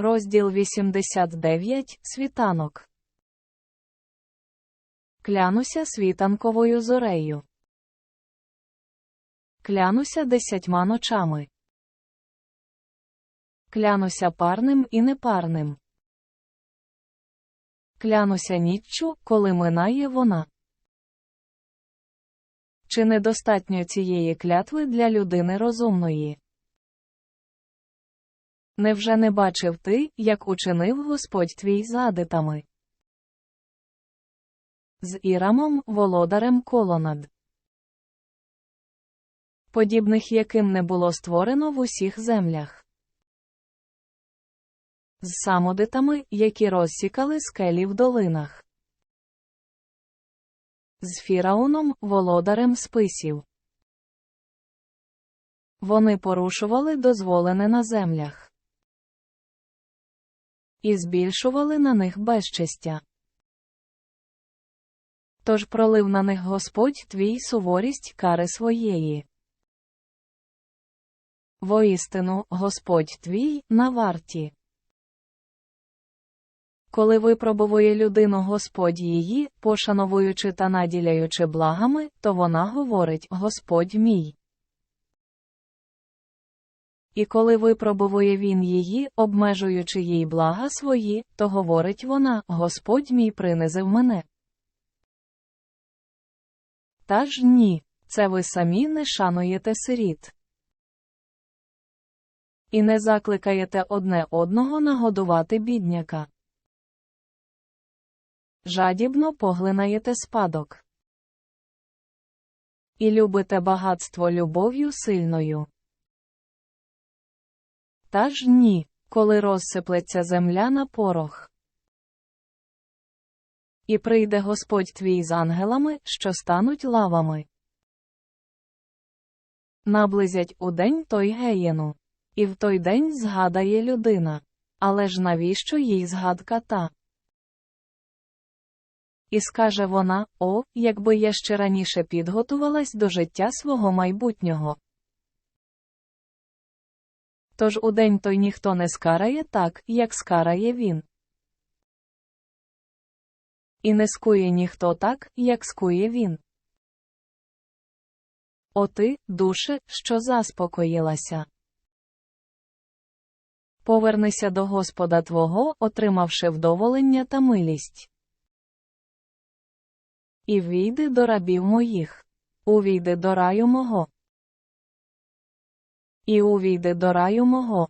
Розділ 89 Світанок. Клянуся світанковою зорею. Клянуся десятьма ночами. Клянуся парним і непарним. Клянуся ніччю, коли минає вона. Чи недостатньо цієї клятви для людини розумної? Невже не бачив ти, як учинив Господь твій з адитами? З Ірамом, володарем колонад, подібних яким не було створено в усіх землях, з самодитами, які розсікали скелі в долинах, з Фірауном, володарем списів. Вони порушували дозволене на землях і збільшували на них безчестя. Тож пролив на них Господь твій суворість кари своєї. Воістину, Господь твій на варті. Коли випробовує людину Господь її, пошановуючи та наділяючи благами, то вона говорить Господь мій. І коли випробовує він її, обмежуючи їй блага свої, то говорить вона Господь мій принизив мене. Та ж ні, це ви самі не шануєте сиріт. І не закликаєте одне одного нагодувати бідняка. Жадібно поглинаєте спадок. І любите багатство любов'ю сильною. Та ж ні, коли розсиплеться земля на порох. І прийде Господь твій з ангелами, що стануть лавами. Наблизять у день той геєну. І в той день згадає людина. Але ж навіщо їй згадка та? І скаже вона: О, якби я ще раніше підготувалась до життя свого майбутнього. Тож у день той ніхто не скарає так, як скарає він. І не скує ніхто так, як скує він. О ти, душе, що заспокоїлася. Повернися до Господа Твого, отримавши вдоволення та милість. І війди до рабів моїх. Увійди до раю мого і увійди до раю мого.